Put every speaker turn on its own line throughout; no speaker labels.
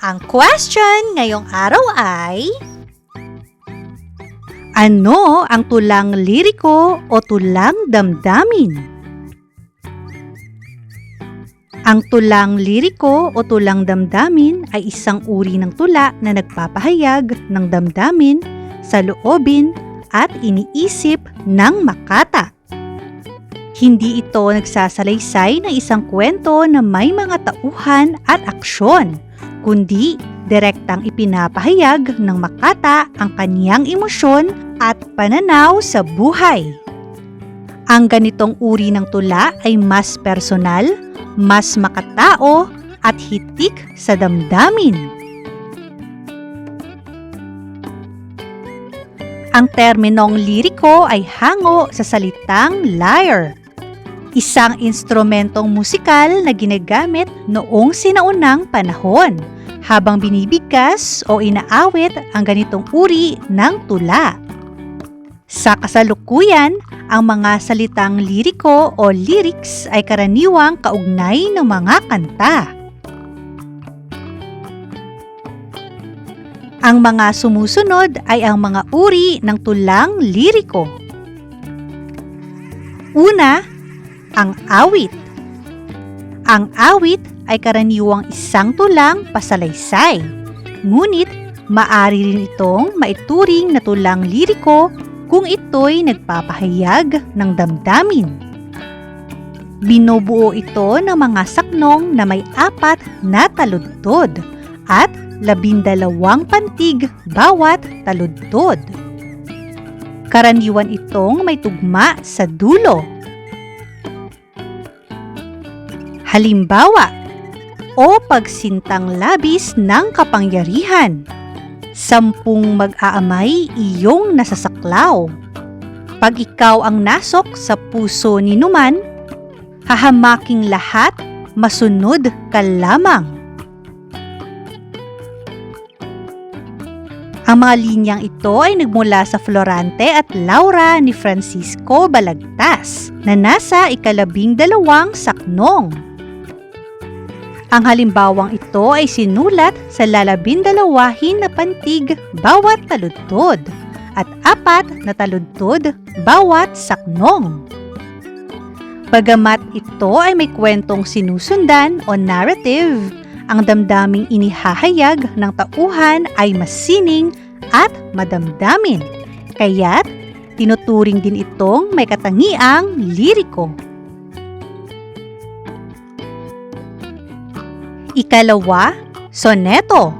Ang question ngayong araw ay... Ano ang tulang liriko o tulang damdamin? Ang tulang liriko o tulang damdamin ay isang uri ng tula na nagpapahayag ng damdamin sa loobin at iniisip ng makata. Hindi ito nagsasalaysay ng isang kwento na may mga tauhan at aksyon, kundi direktang ipinapahayag ng makata ang kaniyang emosyon at pananaw sa buhay. Ang ganitong uri ng tula ay mas personal, mas makatao at hitik sa damdamin. Ang terminong liriko ay hango sa salitang lyre, isang instrumentong musikal na ginagamit noong sinaunang panahon habang binibigkas o inaawit ang ganitong uri ng tula. Sa kasalukuyan, ang mga salitang liriko o lyrics ay karaniwang kaugnay ng mga kanta. Ang mga sumusunod ay ang mga uri ng tulang liriko. Una, ang awit. Ang awit ay karaniwang isang tulang pasalaysay. Ngunit, maari rin itong maituring na tulang liriko kung ito'y nagpapahayag ng damdamin. Binubuo ito ng mga saknong na may apat na taludtod at labindalawang pantig bawat taludtod. Karaniwan itong may tugma sa dulo. Halimbawa, o pagsintang labis ng kapangyarihan. Sampung mag-aamay iyong nasasaklaw. Pag ikaw ang nasok sa puso ni Numan, hahamaking lahat, masunod ka lamang. Ang mga linyang ito ay nagmula sa Florante at Laura ni Francisco Balagtas na nasa ikalabing dalawang saknong. Ang halimbawang ito ay sinulat sa lalabindalawahin na pantig bawat taludtod at apat na taludtod bawat saknong. Bagamat ito ay may kwentong sinusundan o narrative, ang damdaming inihahayag ng tauhan ay masining at madamdamin. Kaya't tinuturing din itong may katangiang liriko. Ikalawa, soneto.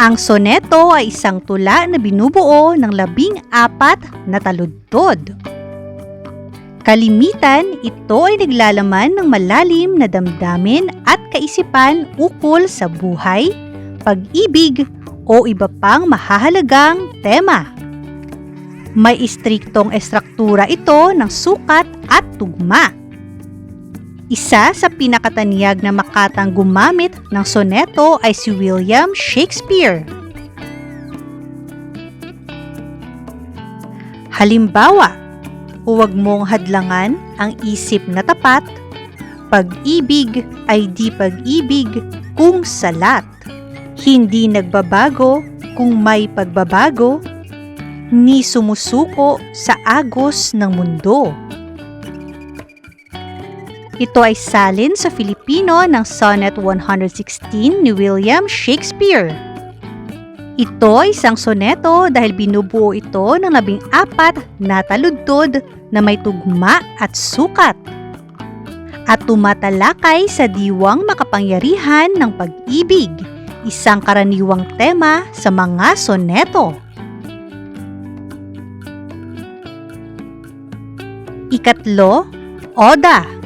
Ang soneto ay isang tula na binubuo ng labing apat na taludtod. Kalimitan, ito ay naglalaman ng malalim na damdamin at kaisipan ukol sa buhay, pag-ibig o iba pang mahahalagang tema. May istriktong estruktura ito ng sukat at tugma. Isa sa pinakataniyag na makatang gumamit ng soneto ay si William Shakespeare. Halimbawa, huwag mong hadlangan ang isip na tapat, pag-ibig ay di pag-ibig kung salat. Hindi nagbabago kung may pagbabago, ni sumusuko sa agos ng mundo. Ito ay salin sa Filipino ng Sonnet 116 ni William Shakespeare. Ito ay isang soneto dahil binubuo ito ng labing apat na taludtod na may tugma at sukat. At tumatalakay sa diwang makapangyarihan ng pag-ibig, isang karaniwang tema sa mga soneto. Ikatlo, Oda.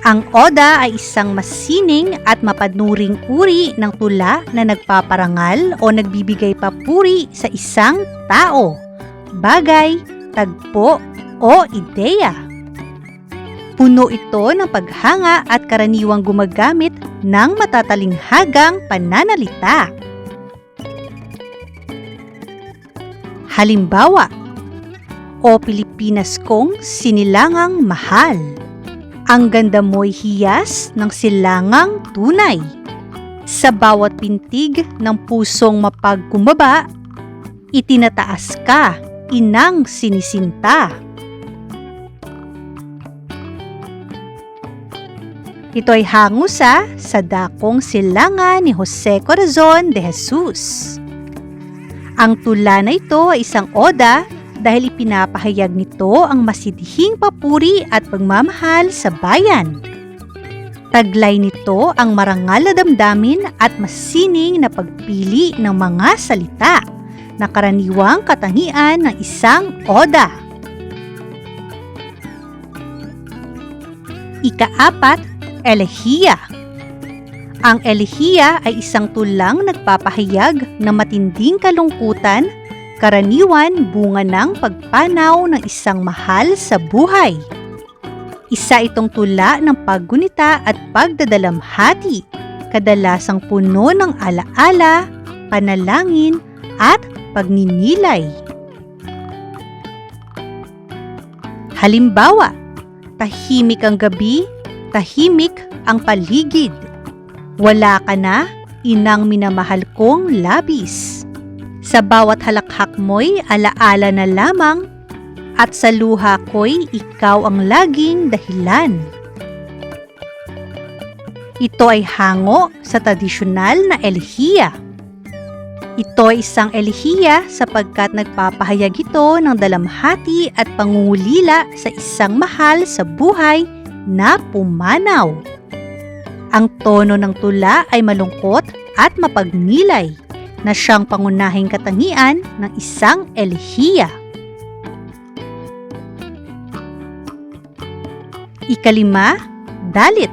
Ang oda ay isang masining at mapanuring uri ng tula na nagpaparangal o nagbibigay papuri sa isang tao, bagay, tagpo o ideya. Puno ito ng paghanga at karaniwang gumagamit ng matatalinghagang pananalita. Halimbawa, O Pilipinas kong sinilangang mahal. Ang ganda mo'y hiyas ng silangang tunay. Sa bawat pintig ng pusong mapagkumbaba, itinataas ka, inang sinisinta. Ito ay hango sa sa dakong silangan ni Jose Corazon de Jesus. Ang tula na ito ay isang oda dahil ipinapahayag nito ang masidhing papuri at pagmamahal sa bayan. Taglay nito ang marangal na damdamin at masining na pagpili ng mga salita na karaniwang katangian ng isang oda. Ikaapat, elehiya. Ang elehiya ay isang tulang nagpapahayag ng matinding kalungkutan, karaniwan bunga ng pagpanaw ng isang mahal sa buhay. Isa itong tula ng paggunita at pagdadalamhati, kadalasang puno ng alaala, panalangin, at pagninilay. Halimbawa, tahimik ang gabi, tahimik ang paligid. Wala ka na, inang minamahal kong labis. Sa bawat halakhak mo'y alaala na lamang at sa luha ko'y ikaw ang laging dahilan. Ito ay hango sa tradisyonal na elehiya. Ito ay isang elehiya sapagkat nagpapahayag ito ng dalamhati at pangungulila sa isang mahal sa buhay na pumanaw. Ang tono ng tula ay malungkot at mapagnilay na siyang pangunahing katangian ng isang elehiya. Ikalima, dalit.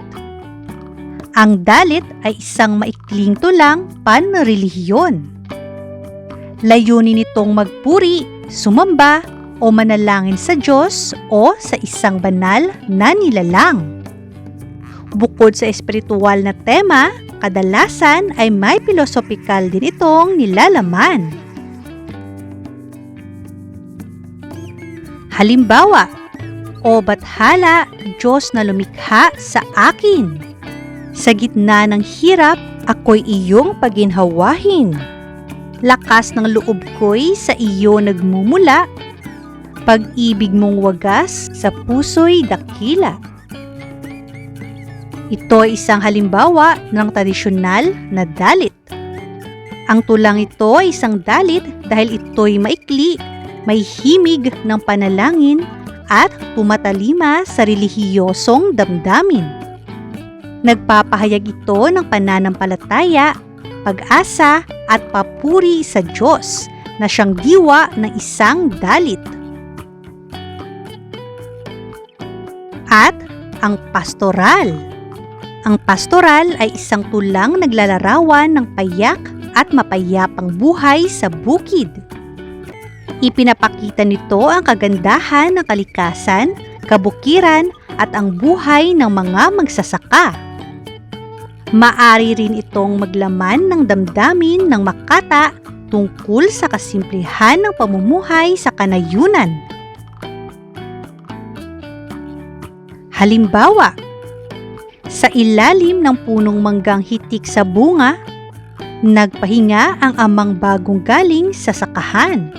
Ang dalit ay isang maikling tulang panrelihiyon. Layunin nitong magpuri, sumamba, o manalangin sa Diyos o sa isang banal na nilalang. Bukod sa espiritual na tema, kadalasan ay may pilosopikal din itong nilalaman. Halimbawa, O bathala, Diyos na lumikha sa akin. Sa gitna ng hirap, ako'y iyong paginhawahin. Lakas ng loob ko'y sa iyo nagmumula. Pag-ibig mong wagas sa puso'y dakila. Ito ay isang halimbawa ng tradisyonal na dalit. Ang tulang ito ay isang dalit dahil ito'y maikli, may himig ng panalangin at tumatalima sa relihiyosong damdamin. Nagpapahayag ito ng pananampalataya, pag-asa at papuri sa Diyos na siyang diwa ng isang dalit. At ang pastoral. Ang pastoral ay isang tulang naglalarawan ng payak at mapayapang buhay sa bukid. Ipinapakita nito ang kagandahan ng kalikasan, kabukiran at ang buhay ng mga magsasaka. Maari rin itong maglaman ng damdamin ng makata tungkol sa kasimplihan ng pamumuhay sa kanayunan. Halimbawa, sa ilalim ng punong manggang hitik sa bunga, nagpahinga ang amang bagong galing sa sakahan.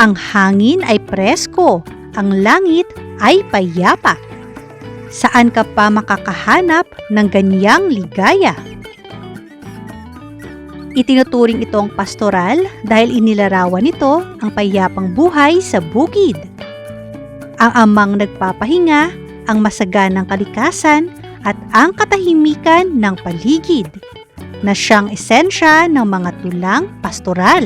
Ang hangin ay presko, ang langit ay payapa. Saan ka pa makakahanap ng ganyang ligaya? Itinuturing itong pastoral dahil inilarawan nito ang payapang buhay sa bukid. Ang amang nagpapahinga, ang masaganang kalikasan at ang katahimikan ng paligid na siyang esensya ng mga tulang pastoral.